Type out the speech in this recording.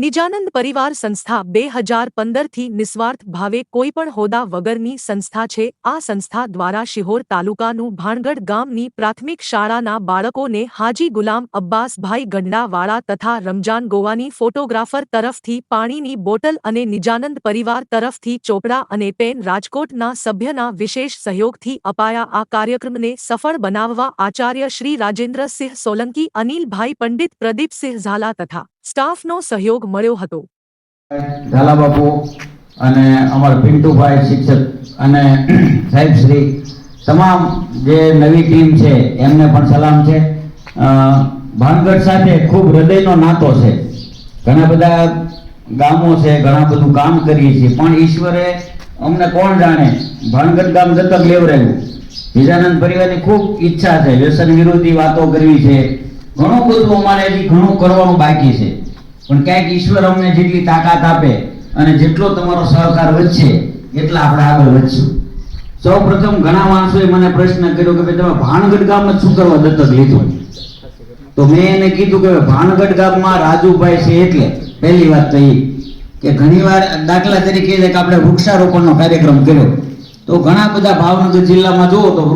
નિજાનંદ પરિવાર સંસ્થા બે હજાર પંદરથી નિસ્વાર્થ ભાવે કોઈપણ હોદ્દા વગરની સંસ્થા છે. આ સંસ્થા દ્વારા શિહોર તાલુકાનું ભાણગઢ ગામની પ્રાથમિક શાળાના બાળકોને હાજી ગુલામ અબ્બાસભાઈ ગંડાવાળા તથા રમજાન ગોવાની ફોટોગ્રાફર તરફથી પાણીની બોટલ અને નિજાનંદ પરિવાર તરફથી ચોપડા અને પેન રાજકોટના સભ્યના વિશેષ સહયોગથી અપાયા. આ કાર્યક્રમને સફળ બનાવવા આચાર્ય શ્રી રાજેન્દ્રસિંહ સોલંકી, અનિલભાઈ, પંડિત પ્રદીપસિંહ ઝાલા તથા સ્ટાફનો સહયોગ મળ્યો હતો. ઝાલા બાપુ અને અમારા પિન્ટુભાઈ શિક્ષક અને સાહેબ શ્રી તમામ જે નવી ટીમ છે, એમને પણ સલામ છે. ભાનગઢ સાથે ખૂબ હૃદયનો નાતો છે. ઘણા બધા ગામો છે, ઘણા બધું કામ કરીએ છીએ, પણ ઈશ્વરે અમને કોણ જાણે? ભાનગઢ ગામ દત્તક લેવડાવ્યું. વિજાનંદ પરિવારની ખૂબ ઈચ્છા છે, વ્યસન વિરોધી વાતો કરવી છે. ઘણું બધું અમારે હજી ઘણું કરવાનું બાકી છે. પણ ક્યાંક ઈશ્વર અમને જેટલી તાકાત આપે અને જેટલો તમારો સહકાર વધશે, એટલા આપણે આગળ વધશું. સૌ પ્રથમ ઘણા માણસોએ મને પ્રશ્ન કર્યો કે ભાઈ, તમે ભાણગઢ ગામ શું કરવા દત્તક લીધું? તો મેં એને કીધું કે ભાણગઢ ગામમાં રાજુભાઈ છે એટલે પહેલી વાત તો એ કે ઘણીવાર દાખલા તરીકે આપણે વૃક્ષારોપણનો કાર્યક્રમ કર્યો. તો ઘણા બધા ભાવનગર જિલ્લામાં જુઓ તો